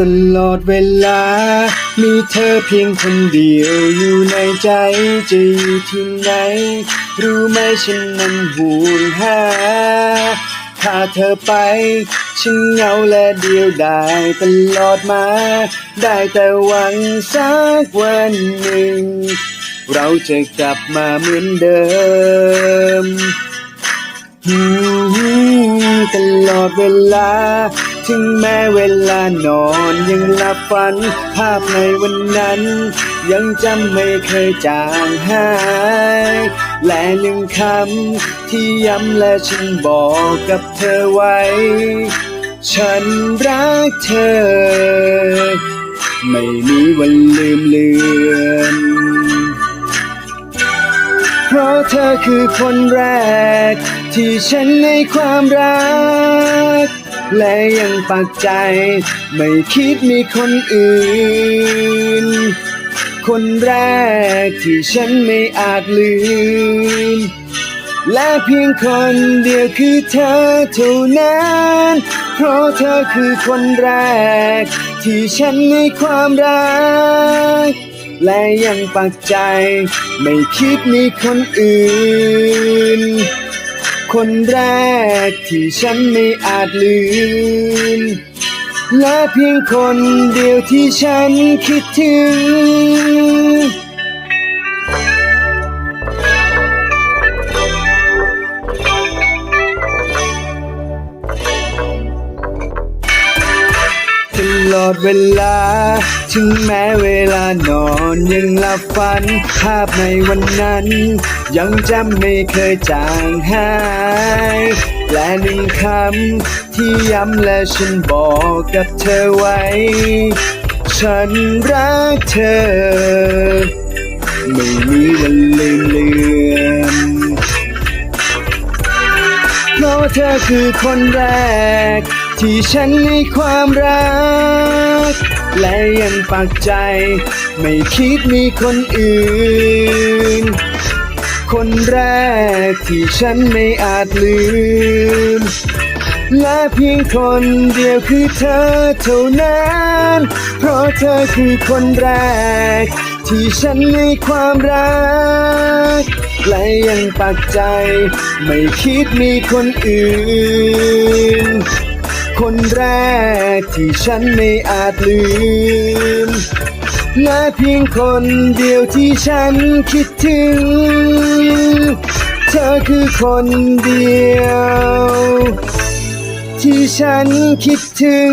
ตลอดเวลา มีเธอเพียงคนเดียวอยู่ในใจ จะอยู่ที่ไหน รู้ไหมฉันนั้นห่วงหาถ้าเธอไป ฉันเหงาและเดียวดายตลอดมา ได้แต่หวังสักวันหนึ่ง เราจะกลับมาเหมือนเดิมอืมตลอดเวลา ถึงแม้เวลานอนยังหลับฝัน ภาพในวันนั้น ยังจำไม่เคยจางหาย และหนึ่งคำที่ย้ำและฉันบอกกับเธอไว้ ฉันรักเธอ ไม่มีวันลืมเลือนเพราะเธอคือคนแรก ที่ฉันในความรัก และยังปักใจ ไม่คิดมีคนอื่น คนแรกที่ฉันไม่อาจลืม และเพียงคนเดียวคือเธอเท่านั้น เพราะเธอคือคนแรก ที่ฉันในความรัก และยังปักใจ ไม่คิดมีคนอื่น คนแรกที่ฉันไม่อาจลืม และเพียงคนเดียวที่ฉันคิดถึง ตลอดเวลา ถึงแม้เวลานอนยังหลับฝันภาพในวันนั้น ยังจำไม่เคยจางหาย และหนึ่งคำที่ย้ำและฉันบอกกับเธอไว้ ฉันรักเธอ ไม่มีวันลืมเลือนเพราะเธอคือคนแรก ที่ฉันในความรัก และยังปักใจ ไม่คิดมีคนอื่น คนแรกที่ฉันไม่อาจลืม และเพียงคนเดียวคือเธอเท่านั้น เพราะเธอคือคนแรก ที่ฉันในความรัก และยังปักใจ ไม่คิดมีคนอื่น คนแรกที่ฉันไม่อาจลืม และเพียงคนเดียวที่ฉันคิดถึง เธอคือคนเดียว ที่ฉันคิดถึง